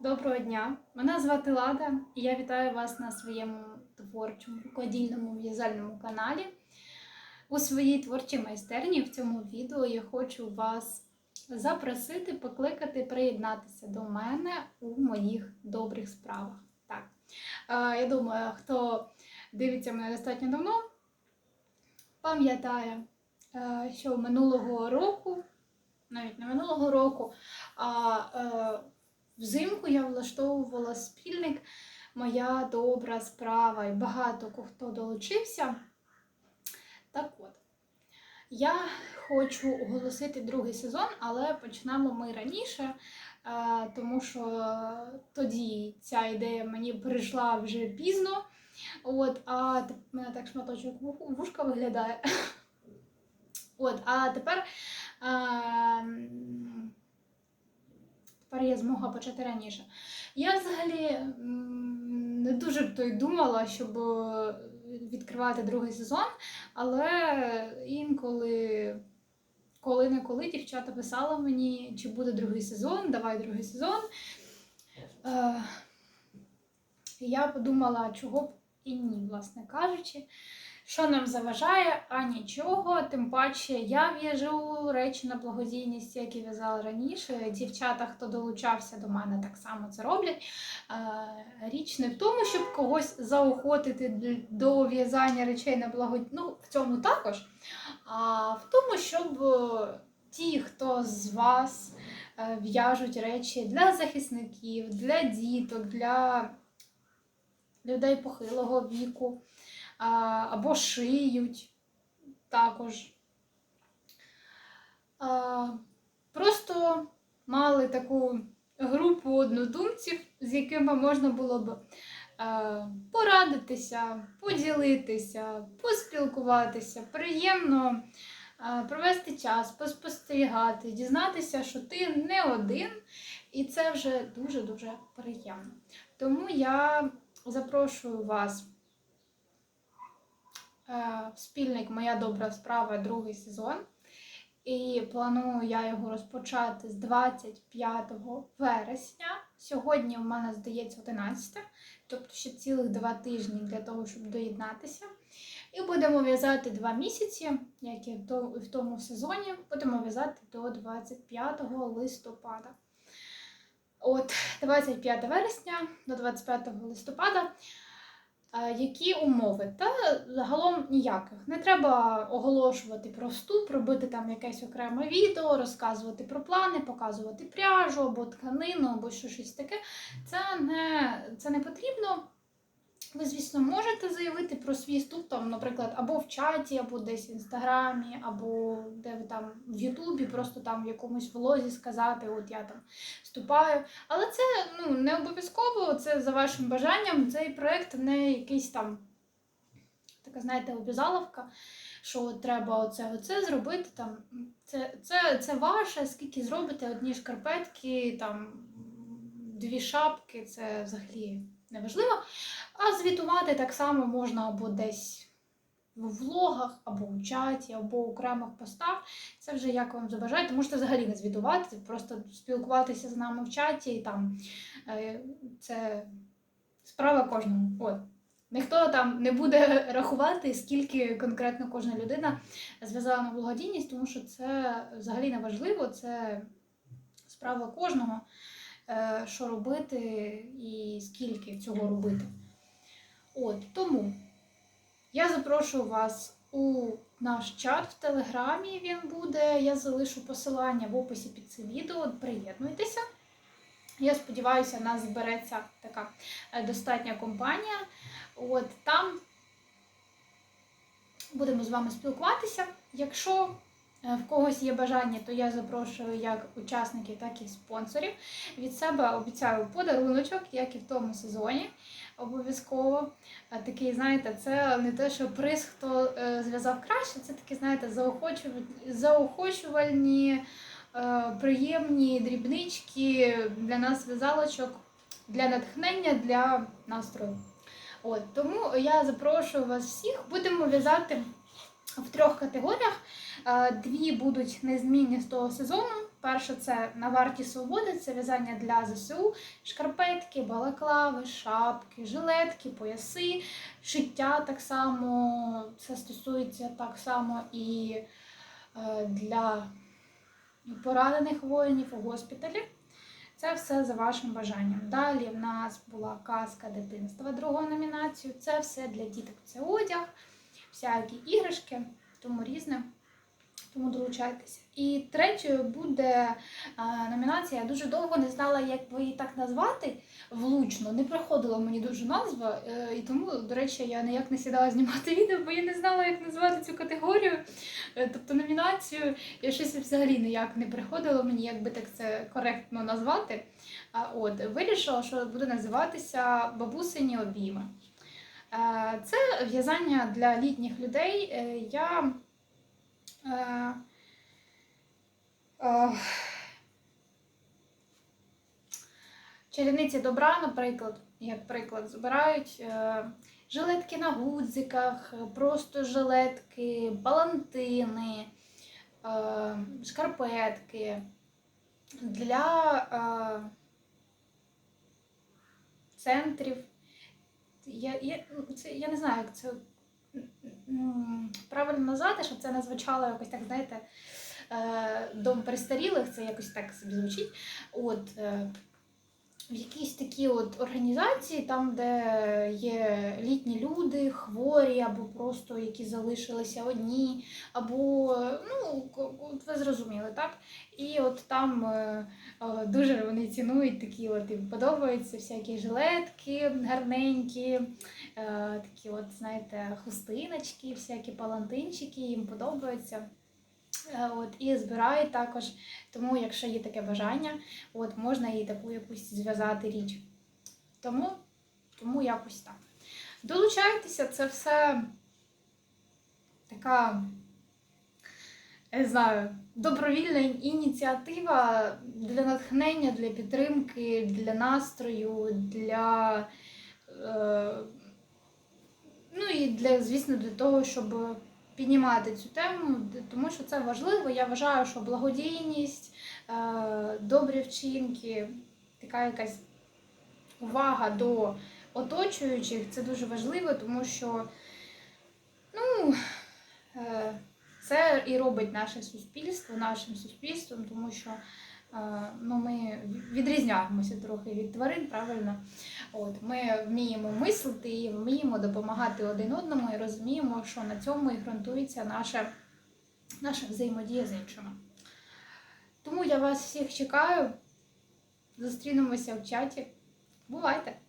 Доброго дня! Мене звати Лада, і я вітаю вас на своєму творчому рукодільному в'язальному каналі. У своїй творчій майстерні в цьому відео я хочу вас запросити, покликати, приєднатися до мене у моїх добрих справах. Так, е, я думаю, хто дивиться мене достатньо давно, пам'ятає, е, що минулого року, навіть не минулого року, а е, Взимку я влаштовувала спільник Моя добра справа і багато хто долучився. Так от, я хочу оголосити другий сезон, але почнемо ми раніше, е, тому що тоді ця ідея мені прийшла вже пізно. От, а в мене так шматочок вушка виглядає. От, а тепер. ем, Тепер є змога почати раніше. Я взагалі не дуже б то й думала, щоб е, відкривати другий сезон, але інколи, коли не коли дівчата писали мені, чи буде другий сезон, давай другий сезон. Е, я подумала, чого б і ні, власне кажучи. Що нам заважає, а нічого. Тим паче я в'яжу речі на благодійність, як і в'язала раніше. Дівчата, хто долучався до мене, так само це роблять. Е, Річ не в тому, щоб когось заохотити до в'язання речей на благодійність, ну, в цьому також, а в тому, щоб е, ті, хто з вас е, в'яжуть речі для захисників, для діток, для людей похилого віку або шиють також. Просто мали таку групу однодумців, з якими можна було б е, порадитися, поділитися, поспілкуватися, приємно е, провести час, поспостерігати, дізнатися, що ти не один, і це вже дуже-дуже приємно. Тому я запрошую вас спільник Моя добра справа другий сезон. І планую я його розпочати з 25 вересня. Сьогодні в мене здається 11, тобто ще цілих два тижні для того, щоб доєднатися. І будемо в'язати два місяці, як і в в тому сезоні. Будемо в'язати до 25 листопада. От 25 вересня до 25 листопада. Е, Які умови? Та загалом ніяких. Не треба оголошувати про вступ, робити там якесь окреме відео, розказувати про плани, показувати пряжу або тканину, або що щось таке. Це не, це не потрібно. Ви, звісно, можете заявити про свій вступ, там, наприклад, або в чаті, або десь в інстаграмі, або де ви там в Ютубі, просто там в якомусь влозі сказати, от я там вступаю. Але це ну, не обов'язково, це за вашим бажанням. Цей проект не якийсь там, така, знаєте, обязаловка, що треба оце, оце зробити. Там. Це, це, це ваше, скільки зробите одні шкарпетки, там, дві шапки, це взагалі неважливо. А звітувати так само можна або десь в влогах, або у чаті, або в окремих постах. Це вже як вам забажаєте. Можете взагалі не звітувати, просто спілкуватися з нами в чаті і там е, це справа кожного. От. Ніхто там не буде рахувати, скільки конкретно кожна людина зв'язала на благодійність, тому що це взагалі не важливо, це справа кожного, що робити і скільки цього робити. От тому я запрошую вас у наш чат в Телеграмі. Він буде. Я залишу посилання в описі під цим відео. Приєднуйтеся. Я сподіваюся, нас збереться така е, достатня компанія. От там будемо з вами спілкуватися. Якщо е, в когось є бажання, то я запрошую як учасників, так і спонсорів. Від себе обіцяю подаруночок, як і в тому сезоні. Обов'язково. Такий, знаєте, це не те, що приз, хто е, зв'язав краще, це такі, знаєте, заохочувальні, е, приємні дрібнички для нас в'язалочок, для натхнення, для настрою. От, тому я запрошую вас всіх. Будемо в'язати в трьох категоріях. Е, Дві будуть незмінні з того сезону. Перше, це на варті свободи, це в'язання для ЗСУ, шкарпетки, балаклави, шапки, жилетки, пояси, шиття так само. Це стосується так само і е, для поранених воїнів у госпіталі. Це все за вашим бажанням. Далі в нас була казка дитинства другою номінацією. Це все для діток. Це одяг, всякі іграшки, тому різне. Тому долучайтеся. І третьою буде а, номінація. Я дуже довго не знала, як би її так назвати влучно. Не приходила мені дуже назва, е, і тому, до речі, я ніяк не сідала знімати відео, бо я не знала, як назвати цю категорію. Е, Тобто номінацію я щось взагалі ніяк не приходило мені, як би так це коректно назвати. А от вирішила, що буде називатися Бабусині обійми. Е, Це в'язання для літніх людей. Е, Я е, Чарівниці добра, наприклад, як приклад, збирають жилетки на гудзиках, просто жилетки, палантини, е, шкарпетки для центрів. Я, я, це, я не знаю, як це правильно назвати, щоб це не звучало якось так, знаєте, е, дом перестарілих, це якось так собі звучить. От, е, якісь такі от організації, там, де є літні люди, хворі, або просто які залишилися одні, або ну ви зрозуміли, так? І от там е, е, дуже вони цінують такі, от їм подобаються всякі жилетки гарненькі, е, такі, от, знаєте, хустиночки, всякі палантинчики, їм подобаються. Е, От, і збирають також. Тому, якщо є таке бажання, от можна і таку якусь зв'язати річ. Тому, тому якось так. Долучайтеся, це все така, не знаю, добровільна ініціатива для натхнення, для підтримки, для настрою, для. Е, ну і для, звісно, для того, щоб піднімати цю тему, тому що це важливо. Я вважаю, що благодійність, е, добрі вчинки, така якась увага до оточуючих це дуже важливо, тому що ну, е, це і робить наше суспільство нашим суспільством, тому що ну, ми відрізняємося трохи від тварин, правильно? От, ми вміємо мислити і вміємо допомагати один одному і розуміємо, що на цьому і ґрунтується наша, наша взаємодія з іншими. Тому я вас всіх чекаю. Зустрінемося в чаті. Бувайте!